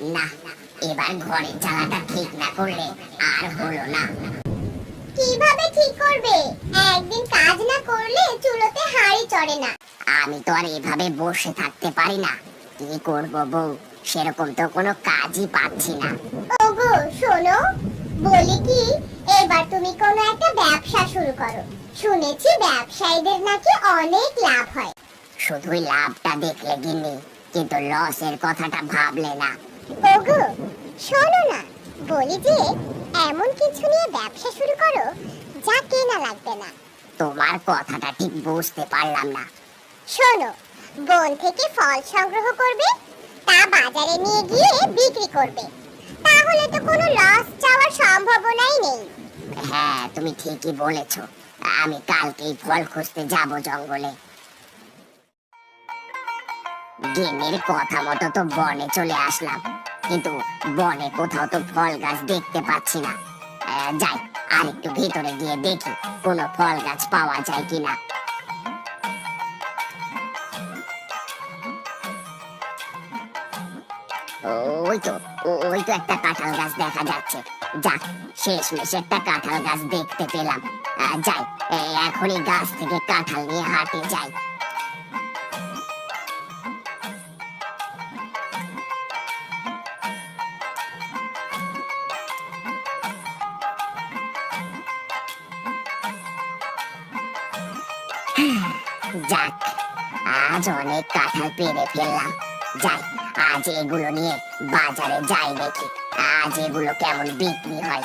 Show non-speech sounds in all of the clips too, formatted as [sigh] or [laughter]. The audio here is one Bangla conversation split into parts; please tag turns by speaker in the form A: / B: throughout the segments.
A: না এবার ঘরের চালাটা ঠিক না করলে আর হলো না।
B: কীভাবে ঠিক করবে? একদিন কাজ না করলে চুলোতে হাঁড়ি চড়ে না।
A: আমি তো আর এভাবে বসে থাকতে পারি না। কি করব বউ? সেরকম তো কোনো কাজই পাচ্ছি না।
B: ওগো শোনো বলি কি এবার তুমি কোনো একটা ব্যবসা শুরু করো। শুনেছি ব্যবসায়ীদের নাকি অনেক লাভ হয়।
A: শুধুই লাভটা দেখলে গিন্নি কিন্তু লসের কথাটা ভাবলে না।
B: ওগো শোনো না। বলি যে এমন কিছু নিয়ে ব্যবসা শুরু করো যা কেনা লাগবে না।
A: তোমার কথাটা ঠিক বুঝতে পারলাম না।
B: শোনো বন থেকে ফল সংগ্রহ করবে তা বাজারে নিয়ে গিয়ে বিক্রি করবে। তাহলে তো কোনো লস যাওয়ার সম্ভাবনাই নেই।
A: হ্যাঁ তুমি ঠিকই বলেছ। আমি কালকেই ফল খুঁজতে যাব জঙ্গলে। গেমের কথা মতো তো বনে চলে আসলাম। কিন্তু বনে কোথাও তো ফল গাছ দেখতে পাচ্ছি না। যাই আর একটু ভিতরে গিয়ে দেখি কোনো ফল গাছ পাওয়া যায় কিনা। ওই তো ওই তো একটা কাঁঠাল গাছ দেখা যাচ্ছে। যাক শেষ একটা কাঁঠাল গাছ দেখতে পেলাম। যাই এখনই গাছ থেকে কাঁঠাল নিয়ে হাঁটে যাই। যাক, আজ অনেক কাঁঠাল পেরে ফেললাম। যাই, আজ এগুলো নিয়ে বাজারে যাই দেখি। আজ এগুলো কেমন বিক্রি হয়?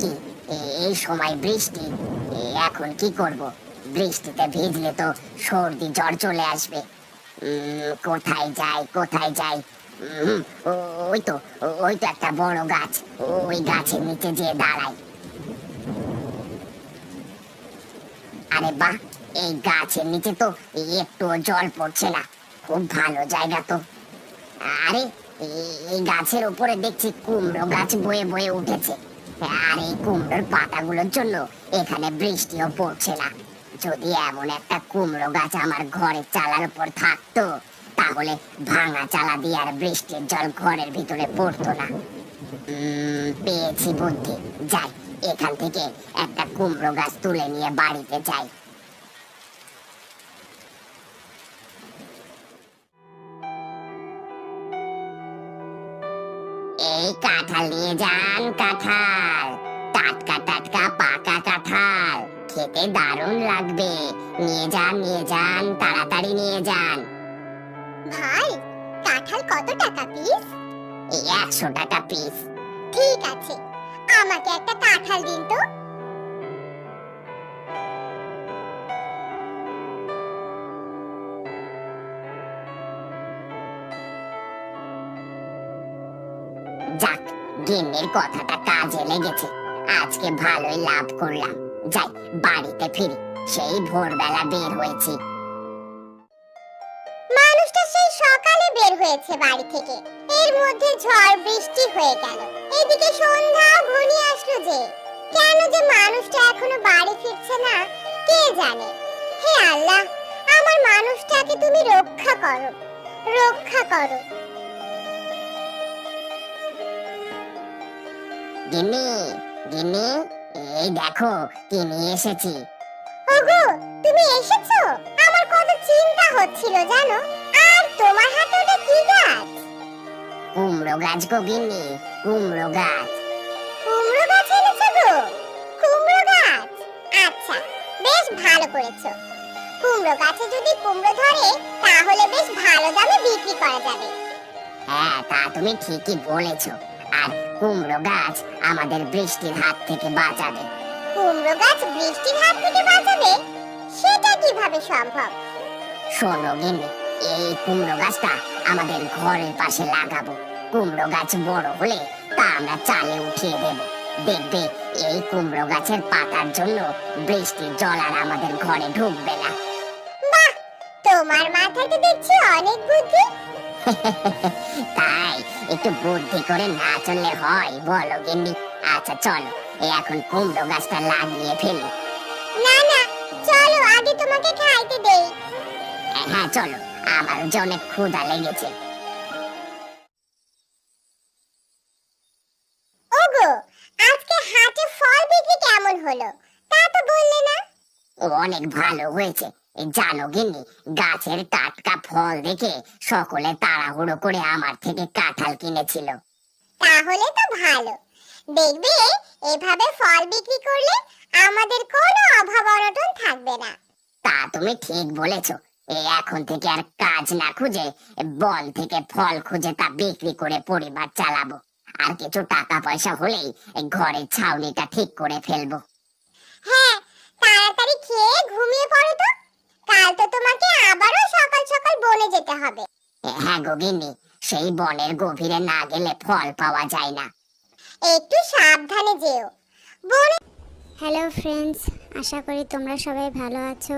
A: কি? এই সময় বৃষ্টি। এখন কি করব? বৃষ্টিতে ভিজলে তো সর্দি জ্বর চলে আসবে। কোথায় যাই কোথায় যাই ওই তো ওই তো একটা বড় গাছ। ওই গাছের নিচে যেয়ে দাঁড়াই। আরে বাহ, এই গাছের নিচে তো একটু জল পড়ছে না। খুব ভালো জায়গা তো। আরে এই- এই গাছের উপরে দেখছি কুমড়ো গাছ বয়ে বয়ে উঠেছে। আর এই কুমড়োর পাতাগুলোর জন্য এখানে বৃষ্টিও পড়ছে না। যদি এমন একটা কুমড়ো গাছ আমার ঘরের চালার উপর থাকতো, তাহলে ভাঙা চালা দিয়ে আর বৃষ্টির জল ঘরের ভিতরে পড়তো না। পেয়েছি বুদ্ধি। যাই, এখান থেকে একটা কুমড়ো গাছ তুলে নিয়ে বাড়িতে যাই। এই কাঁঠাল নিয়ে যান, কাঁঠাল। খেতে দারুণ লাগবে। নিয়ে যান নিয়ে যান তাড়াতাড়ি নিয়ে যান।
B: ভাই কাঁঠাল কত টাকা পিস
A: এই একশো টাকা পিস
B: ঠিক আছে আমাকে একটা কাঁঠাল দিন তো।
A: যাক গিন্নির কথাটা কাজে লেগেছে। আজকে ভালোই লাভ করলাম। যাই বাড়িতে ফিরি। সেই ভোরবেলা বের হয়েছি।
B: মানুষটা সেই সকালে বের হয়েছে বাড়ি থেকে। এর মধ্যে ঝড় বৃষ্টি হয়ে গেল। এদিকে সন্ধ্যা ঘনিয়ে আসলো যে। কেন যে মানুষটা এখনও বাড়ি ফিরছে না কে জানে? হে আল্লাহ আমার মানুষটাকে তুমি রক্ষা করো রক্ষা করো।
A: গিন্নি এই দেখো কি নিয়ে এসেছি।
B: ওগো তুমি এসেছ? আমার কত চিন্তা হচ্ছিল জানো? আর তোমার হাতে ওটা কি গাছ?
A: কুমড়ো গাছ গো গিন্নি কুমড়ো গাছ।
B: কুমড়ো গাছ এনেছো গো? কুমড়ো গাছ? আচ্ছা বেশ ভালো করেছ। কুমড়ো গাছে যদি কুমড়ো ধরে তাহলে বেশ ভালো দামে বিক্রি করা যাবে।
A: হ্যাঁ তা তুমি ঠিকই বলেছ। আর কুমড়ো গাছ আমাদের বৃষ্টির হাত থেকে বাঁচাবে।
B: কুমড়ো গাছ বৃষ্টির হাত থেকে বাঁচাবে? সেটা কীভাবে সম্ভব?
A: শোনো গিন্নি এই কুমড়ো গাছটা আমাদের ঘরের পাশে লাগাবো। কুমড়ো গাছ বড় হলে তা আমরা চালে উঠিয়ে দেব। দেখবে এই কুমড়ো গাছের পাতার জন্য বৃষ্টির জল আর আমাদের ঘরে ঢুকবে না।
B: বাহ! তোমার মাথাতে দেখছি অনেক বুদ্ধি। [laughs]
A: একটু বুদ্ধি করে না চললে হয় বলো গিন্নি। আচ্ছা চলো এই এখন কুমড়ো গাছটা লাগিয়ে ফেলি।
B: না না চলো আগে তোমাকে খাইতে দেই।
A: হ্যাঁ চলো আমার যে অনেক ক্ষুধা লেগেছে।
B: ওগো আজকে হাটে ফল বিক্রি কেমন হলো? তা তো বললে না।
A: অনেক ভালো হয়েছে। জানো গিন্নি গাছের টাটকা ফল দেখে সকলে তাড়াহুড়ো করে আমার থেকে কাঁঠাল কিনেছিল।
B: তাহলে তো ভালো। দেখবে এভাবে ফল বিক্রি করলে আমাদের কোনো অভাব অনটন থাকবে না।
A: তা তুমি ঠিক বলেছ। এই এখন থেকে আর কাজ না খুঁজে বন থেকে ফল খুঁজে তা বিক্রি করে পরিবার চালাবো। আর কিছু টাকা পয়সা হলেই ঘরের ছাউনিটা ঠিক করে ফেলব।
B: হ্যাঁ তাড়াতাড়ি খেয়ে ঘুমিয়ে পড়ো তো। কাল তো তোমাকে আবারও সকাল সকাল বনে যেতে হবে।
A: হ্যাঁ গো গিন্নি সেই বনের গভীরে না গেলে ফল পাওয়া যায় না।
B: একটু সাবধানে যেও। বনে
C: হ্যালো ফ্রেন্ডস আশা করি তোমরা সবাই ভালো আছো।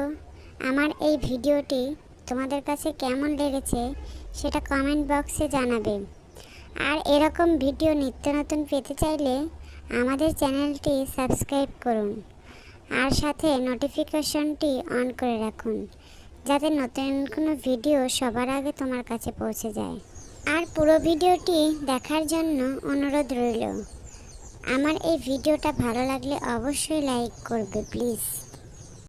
C: আমার এই ভিডিওটি তোমাদের কাছে কেমন লেগেছে সেটা কমেন্ট বক্সে জানাবে। আর এরকম ভিডিও নিত্য নতুন পেতে চাইলে আমাদের চ্যানেলটি সাবস্ক্রাইব করুন। আর সাথে নোটিফিকেশনটি অন করে রাখুন, যাতে নতুন কোনো ভিডিও সবার আগে তোমার কাছে পৌঁছে যায়। আর পুরো ভিডিওটি দেখার জন্য অনুরোধ রইল। আমার এই ভিডিওটা ভালো লাগলে অবশ্যই লাইক করবে প্লিজ